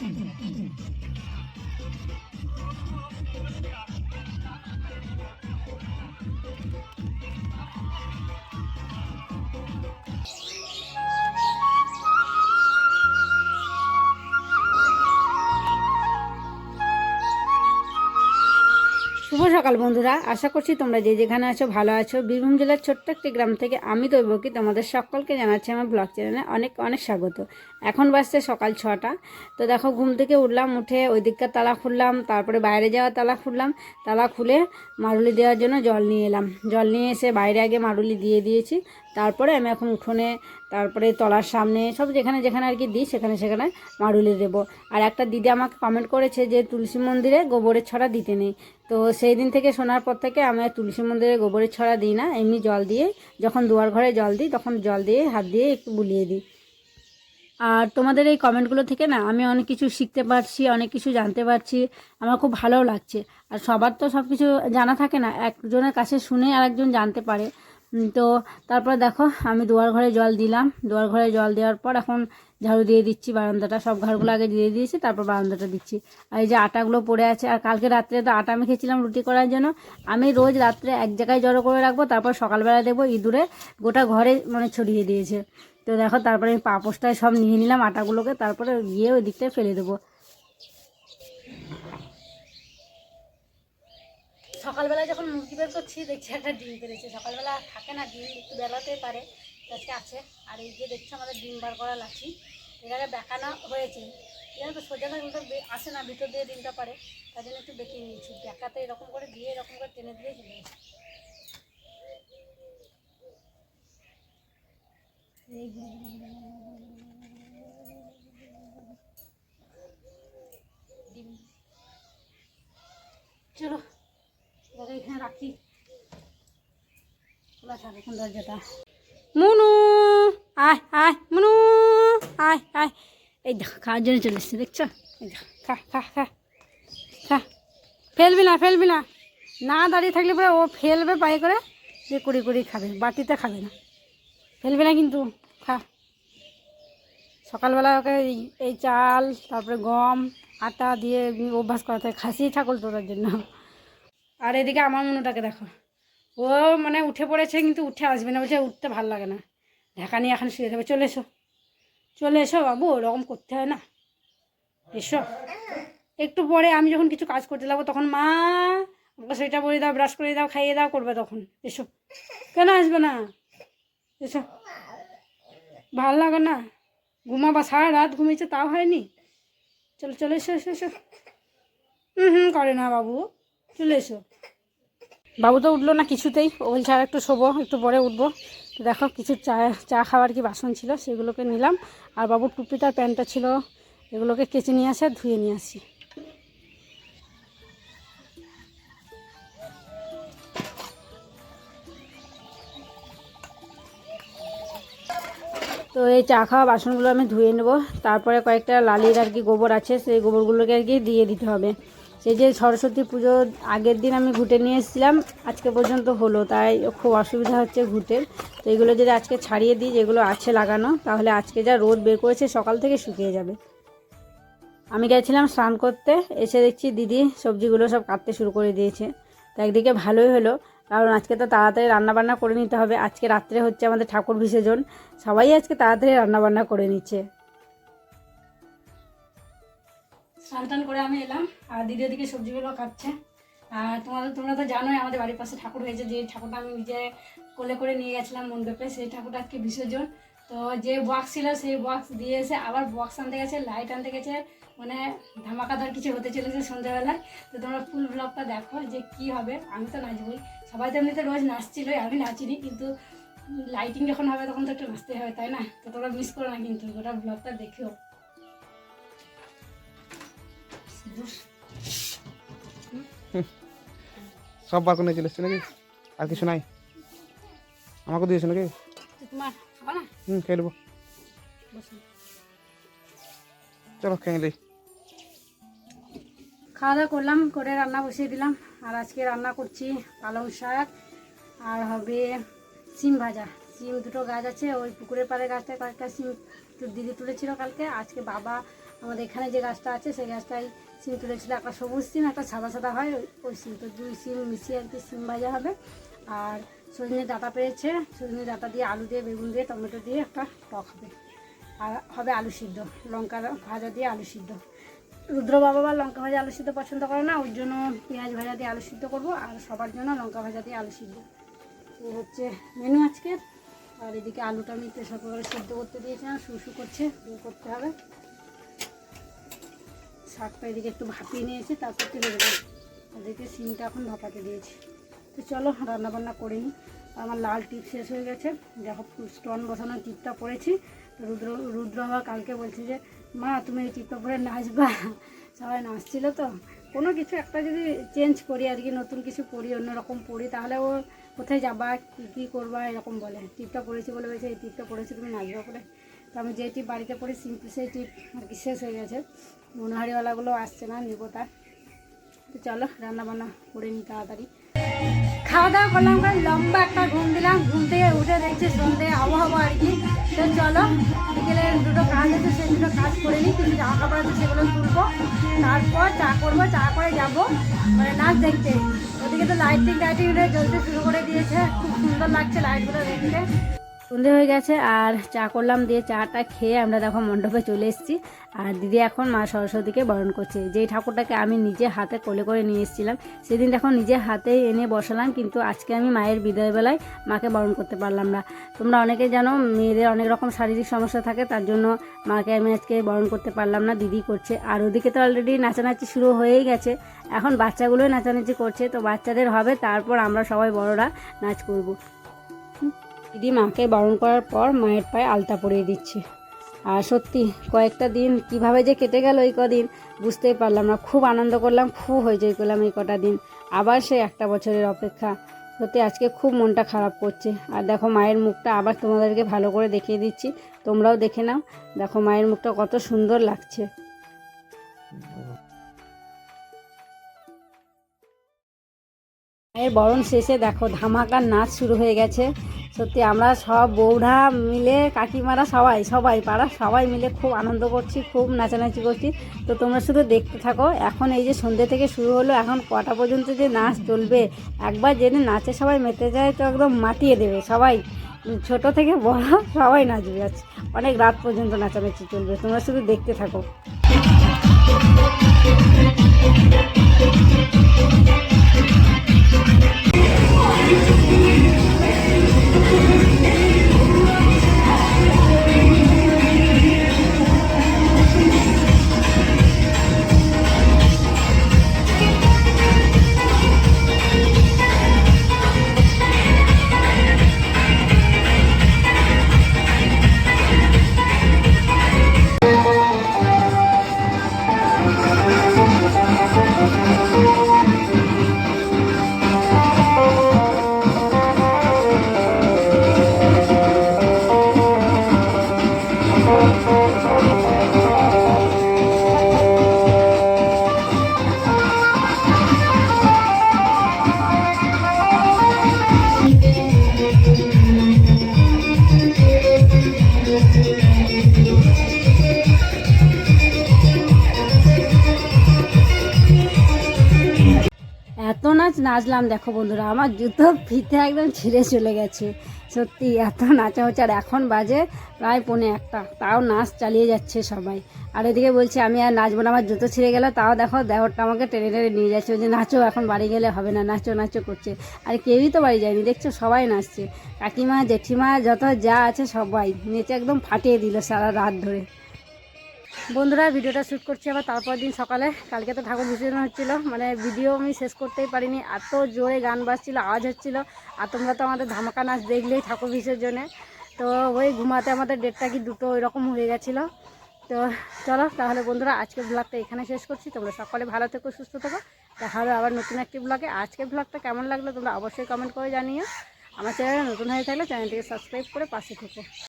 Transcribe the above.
Thank you. শুভ সকাল বন্ধুরা। আশা করছি তোমরা যে যেখানে আছো ভালো আছো। বীরভূম জেলার ছোট্ট একটি গ্রাম থেকে আমি দৈবকী। তোমাদের সকলকে জানাচ্ছি আমার ব্লগ চ্যানেলে অনেক অনেক স্বাগত। এখন বাসছে সকাল ছটা। তো দেখো, ঘুম থেকে উঠলাম, উঠে ওই দিককার তালা খুললাম, তারপরে বাইরে যাওয়া তালা খুললাম। তালা খুলে মারুলি দেওয়ার জন্য জল নিয়ে এলাম। জল নিয়ে এসে বাইরে আগে মারুলি দিয়ে দিয়েছি। তারপরে আমি এখন উঠোনে, তারপরে তলার সামনে, সব যেখানে যেখানে আর কি দিই, সেখানে সেখানে মারুলি দেবো। আর একটা দিদি আমাকে কমেন্ট করেছে যে, তুলসী মন্দিরে গোবরের ছড়া দিতে নেই। তো সেই দিন থেকে শোনার পর থেকে আমি তুলসী মন্দিরে গোবরের ছড়া দিই না, এমনি জল দিয়ে, যখন দুয়ার ঘরে জল দিই, তখন জল দিয়ে, হাত দিয়ে একটু বুলিয়ে দিই। আর তোমাদের এই কমেন্টগুলো থেকে না, আমি অনেক কিছু শিখতে পারছি, অনেক কিছু জানতে পারছি, আমার খুব ভালোও লাগছে। আর সবার তো সব কিছু জানা থাকে না, একজনের কাছে শুনে আরেকজন জানতে পারে। তো তারপর দেখো, আমি দুয়ার ঘরে জল দিলাম। দুয়ার ঘরে জল দেওয়ার পর এখন ঝাড়ু দিয়ে দিচ্ছি, বারান্দাটা, সব ঘরগুলো আগে দিয়ে দিয়েছি, তারপর বারান্দাটা দিচ্ছি। আর এই যে আটাগুলো পড়ে আছে, আর কালকে রাত্রে তো আটা আমি খেয়েছিলাম রুটি করার জন্য। আমি রোজ রাত্রে এক জায়গায় জড়ো করে রাখব, তারপর সকালবেলা দেবো ইঁদুরে গোটা ঘরে মানে ছড়িয়ে দিয়েছে। তো দেখো, তারপরে আমি পাপোসটায় সব নিয়ে নিলাম আটাগুলোকে, তারপরে গিয়ে ওই দিকটায় ফেলে দেবো। সকালবেলা যখন মুরগি বের করছি, দেখছি একটা ডিম পেরেছে। সকালবেলা থাকে না, ডিম একটু বেলাতে পারে আজকে আছে। আর এই যে দেখছি, আমাদের ডিম বার করা লাঠি। এখানে দেখানো হয়েছে। এখানে তো সোজা বে- আসে না, ভিতর দিয়ে ডিমটা পারে। তার জন্য একটু বেঁকিয়ে নিয়েছি। দেখাতে এরকম করে দিয়ে, এরকম করে টেনে দিয়ে চলে চলো। মুনু, আয় আয় আয় আয়। এই খাওয়ার জন্য চলে দেখছ? না, ফেলবি না। না দাঁড়িয়ে থাকলে পরে ও ফেলবে পায়ে করে, যে কুড়ি কুড়ি খাবে, বাটিতে খাবে না। ফেলবে না কিন্তু, খা। সকালবেলা ওকে এই- এই চাল, তারপরে গম, আটা দিয়ে অভ্যাস করাতে খাসি ছাগল তোলার জন্য। আর এদিকে আমার মনুটাকে দেখো। ও মানে উঠে পড়েছে কিন্তু উঠে আসবে না, বলছে উঠতে ভালো লাগে না। ঢাকা নিয়ে এখন শুয়ে থাকবে। চলে এসো। চলে এসো বাবু, ওরকম করতে হয় না। এসো। একটু পরে আমি যখন কিছু কাজ করতে লাগবো তখন মা আমাকে সেটা বলে দাও ব্রাশ করে দাও, খাইয়ে দাও, করবে তখন। এসো। কেন আসবে না? এসো। ভালো লাগে না? ঘুমাবা, সারা রাত ঘুমিয়েছে, তাও হয়নি? চলো, চলে এসো এসো এসো। হুম হুম, করে না বাবু। চলে এসো। বাবু তো উঠল না কিছুতেই। ও বলছে, আর একটু শোবো, একটু পরে উঠবো। দেখো, কিছু চা চা খাওয়ার কি বাসন ছিল, সেগুলোকে নিলাম। আর বাবুর টুপিটার প্যান্টটা ছিল, এগুলোকে কেচে নিয়ে আসে আর ধুয়ে নিয়ে আসি। তো এই চা খাওয়া বাসনগুলো আমি ধুয়ে নেব। তারপরে কয়েকটা লালির আর কি গোবর আছে, সেই গোবরগুলোকে আর কি দিয়ে দিতে হবে। সেই যে সরস্বতী পুজো আগের দিন আমি ঘুটে নিয়ে এসেছিলাম, আজকে পর্যন্ত হলো, তাই খুব অসুবিধা হচ্ছে ঘুটের তো এগুলো যদি আজকে ছাড়িয়ে দিই, যেগুলো আছে লাগানো, তাহলে আজকে যা রোদ বের করেছে সকাল থেকে শুকিয়ে যাবে। আমি গেছিলাম স্নান করতে, এসে দেখছি দিদি সবজিগুলো সব কাটতে শুরু করে দিয়েছে। তো একদিকে ভালোই হলো, কারণ আজকে তো তাড়াতাড়ি রান্নাবান্না করে নিতে হবে, আজকে রাত্রে হচ্ছে আমাদের ঠাকুর বিসর্জন, সবাই আজকে তাড়াতাড়ি রান্নাবান্না করে নিচ্ছে। স্নান করে আমি এলাম। আর দিদি ওদিকে সবজিগুলো কাটছে। আর তোমাদের, তোমরা তো জানোই আমাদের বাড়ির পাশে ঠাকুর হয়েছে। যে ঠাকুরটা আমি নিজে কোলে করে নিয়ে গেছিলাম মণ্ডপে সেই ঠাকুরটা আজকে বিসর্জন। তো যে বক্স ছিল, সেই বক্স দিয়ে এসে আবার বক্স আনতে গেছে লাইট আনতে গেছে। মানে ধামাকাদার কিছু হতে চলেছে সন্ধ্যাবেলায়। তো তোমরা ফুল ব্লগটা দেখো যে কি হবে। আমি তো নাচবই। সবাই তো এমনিতে রোজ নাচছিলই, আমি নাচিনি। কিন্তু লাইটিং যখন হবে, তখন তো একটু নাচতে হবে তাই না? তো তোমরা মিস করো না কিন্তু, গোটা ব্লগটা দেখেও। সব বার করে চলে এসছে নাকি? আর কিছু নাই? আমাকে দিয়েছ নাকি? হুম খেয়ে নেব। চলো খেয়ে নিই খাওয়া দাওয়া করলাম করে রান্না বসিয়ে দিলাম। আর আজকে রান্না করছি পালং শাক আর হবে সিম ভাজা। সিম দুটো গাছ আছে ওই পুকুরের পাড়ে গাছটায় কয়েকটা সিম দিদি তুলেছিল কালকে। আজকে বাবা আমাদের এখানে যে গাছটা আছে সেই গাছটাই সিম তুলেছিল একটা সবুজ সিম, একটা সাদা সাদা হয়, ওই- সিম তো দুই সিম মিশিয়ে আর কি সিম ভাজা হবে। আর সজনে ডাঁটা পেয়েছে, সজনে ডাঁটা দিয়ে আলু দিয়ে, বেগুন দিয়ে, টমেটো দিয়ে একটা টক হবে। আর হবে আলু সিদ্ধ, লঙ্কা ভাজা দিয়ে আলু সিদ্ধ। রুদ্র বাবা বা লঙ্কা ভাজা আলু সিদ্ধ পছন্দ করে না ওর জন্য পেঁয়াজ ভাজা দিয়ে আলু সিদ্ধ করব, আর সবার জন্য লঙ্কা ভাজা দিয়ে আলু সিদ্ধ। এই হচ্ছে মেনু আজকের আর এদিকে আলুটা আমি প্রেশার কুকারে সিদ্ধ করতে দিয়েছিলাম শুশু করছে করতে হবে। শাকটা এদিকে একটু ভাপিয়ে নিয়েছি, তারপর তুলে দেবো। ওদিকে সিমটা এখন ভাপাতে দিয়েছি। তো চলো রান্না বান্না করে নিই। আমার লাল টিপ শেষ হয়ে গেছে। দেখো স্টোন বসানো টিপটা পরেছি তো রুদ্র রুদ্র আবার কালকে বলছে যে, মা, তুমি এই টিপটা পরে নাচবা। সবাই নাচছিল তো। কোনো কিছু একটা যদি চেঞ্জ করি আর কি, নতুন কিছু পড়ি অন্যরকম পড়ি, তাহলে ও কোথায় যাবা, কী কী করবা, এরকম বলে। টিপটা পড়েছি বলে বলছে, এই টিপটা পড়েছি, তুমি নাচবা বলে। তো আমি যে টিপ বাড়িতে পড়ি সেই টিপ আর কি শেষ হয়ে গেছে। মনোহারিওয়ালাগুলো আসছে না, নেব তার চলো রান্না বান্না করে নিই তাড়াতাড়ি। খাওয়া দাওয়া করলাম করে লম্বা একটা ঘুম দিলাম, ঘুম থেকে উঠে দেখছি সন্ধে আবহাওয়া আর কি। তো চলো, বিকেলে দুটো কাজ আছে, সেই দুটো কাজ করে নিই কিছু জামা কাপড় আছে, সেগুলো তুলবো। তারপর চা করব, চা করে যাব মানে নাচ দেখতে। ওদিকে তো লাইটিং টাইটিং জ্বলতে শুরু করে দিয়েছে, খুব সুন্দর লাগছে লাইটগুলো দেখতে। সন্ধে হয়ে গেছে আর চা করলাম দিয়ে চাটা খেয়ে আমরা দেখো মণ্ডপে চলে এসেছি। আর দিদি এখন মা সরস্বতীকে বরণ করছে। যেই ঠাকুরটাকে আমি নিজে হাতে কোলে করে নিয়ে এসেছিলাম, সেদিন দেখো নিজে হাতে এনে বসালাম, কিন্তু আজকে আমি মায়ের বিদায় বেলায় মাকে বরণ করতে পারলাম না। তোমরা অনেকে জানো, মেয়েদের অনেক রকম শারীরিক সমস্যা থাকে, তার জন্য মাকে আমি আজকে বরণ করতে পারলাম না, দিদি করছে। আর ওদিকে তো অলরেডি নাচানাচি শুরু হয়েই গেছে। এখন বাচ্চাগুলোই নাচানাচি করছে, তো বাচ্চাদের হবে, তারপর আমরা সবাই বড়রা নাচ করব। দিদি মাকে বারণ করার পর মায়ের পায়ে আলতা পরিয়ে দিচ্ছে। আর সত্যি, কয়েকটা দিন কীভাবে যে কেটে গেল এই কদিন বুঝতেই পারলাম না। খুব আনন্দ করলাম, খুব হইচই করলাম এই কটা দিন। আবার সে একটা বছরের অপেক্ষা। সত্যি, আজকে খুব মনটা খারাপ করছে। আর দেখো, মায়ের মুখটা আবার তোমাদেরকে ভালো করে দেখিয়ে দিচ্ছি। তোমরাও দেখে নাও। দেখো, মায়ের মুখটা কত সুন্দর লাগছে। মায়ের বরণ শেষে দেখো ধামাকার নাচ শুরু হয়ে গেছে। সত্যি আমরা সব বৌরা মিলে, কাকিমারা সবাই সবাই, পাড়া সবাই মিলে খুব আনন্দ করছি, খুব নাচানাচি করছি। তো তোমরা শুধু দেখতে থাকো, এখন এই যে সন্ধ্যে থেকে শুরু হলো, এখন কটা পর্যন্ত যে নাচ চলবে, একবার জেনে নাচে সবাই মেতে যায়, তো একদম মাতিয়ে দেবে সবাই। ছোট থেকে বড় সবাই নাচবে, আজ অনেক রাত পর্যন্ত নাচানাচি চলবে, তোমরা শুধু দেখতে থাকো। you. এত নাচ নাচলাম, দেখো বন্ধুরা, আমার জুতো ফিতে একদম ছিঁড়ে চলে গেছে। সত্যি, এত নাচা হচ্ছে আর এখন বাজে প্রায় পৌনে একটা, তাও নাচ চালিয়ে যাচ্ছে সবাই। আর এদিকে বলছে, আমি আর নাচবো না, আমার জুতো ছিঁড়ে গেল, তাও দেখো, দেহরটা আমাকে টেনে টেনে নিয়ে যাচ্ছে। যে নাচো, এখন বাড়ি গেলে হবে না, নাচো নাচো করছে। আর কেউই তো বাড়ি যায়নি, দেখছ, সবাই নাচছে। কাকিমা, জেঠিমা, যত যা আছে সবাই, নেচে একদম ফাটিয়ে দিল সারা রাত ধরে। বন্ধুরা, ভিডিওটা শ্যুট করছি আবার তারপর দিন সকালে। কালকে তো ঠাকুর বিসর্জন হচ্ছিল মানে ভিডিও আমি শেষ করতেই পারিনি। এত জোরে গান বাজছিল, আওয়াজ হচ্ছিল। আর তোমরা তো আমাদের ধামাকা নাচ দেখলেই ঠাকুর বিসর্জনে। তো ওই ঘুমাতে আমাদের ডেটটা কি দুটো ওই রকম হয়ে গেছিল। তো চলো তাহলে বন্ধুরা, আজকের ব্লগটা এখানে শেষ করছি। তোমরা সকলে ভালো থেকো, সুস্থ থেকো। তাহলে আবার নতুন একটি ব্লগে আজকের ব্লগটা কেমন লাগল তোমরা অবশ্যই কমেন্ট করে জানিও। আমার চ্যানেলে নতুন হয়ে থাকলে চ্যানেলটিকে সাবস্ক্রাইব করে পাশে থেকো।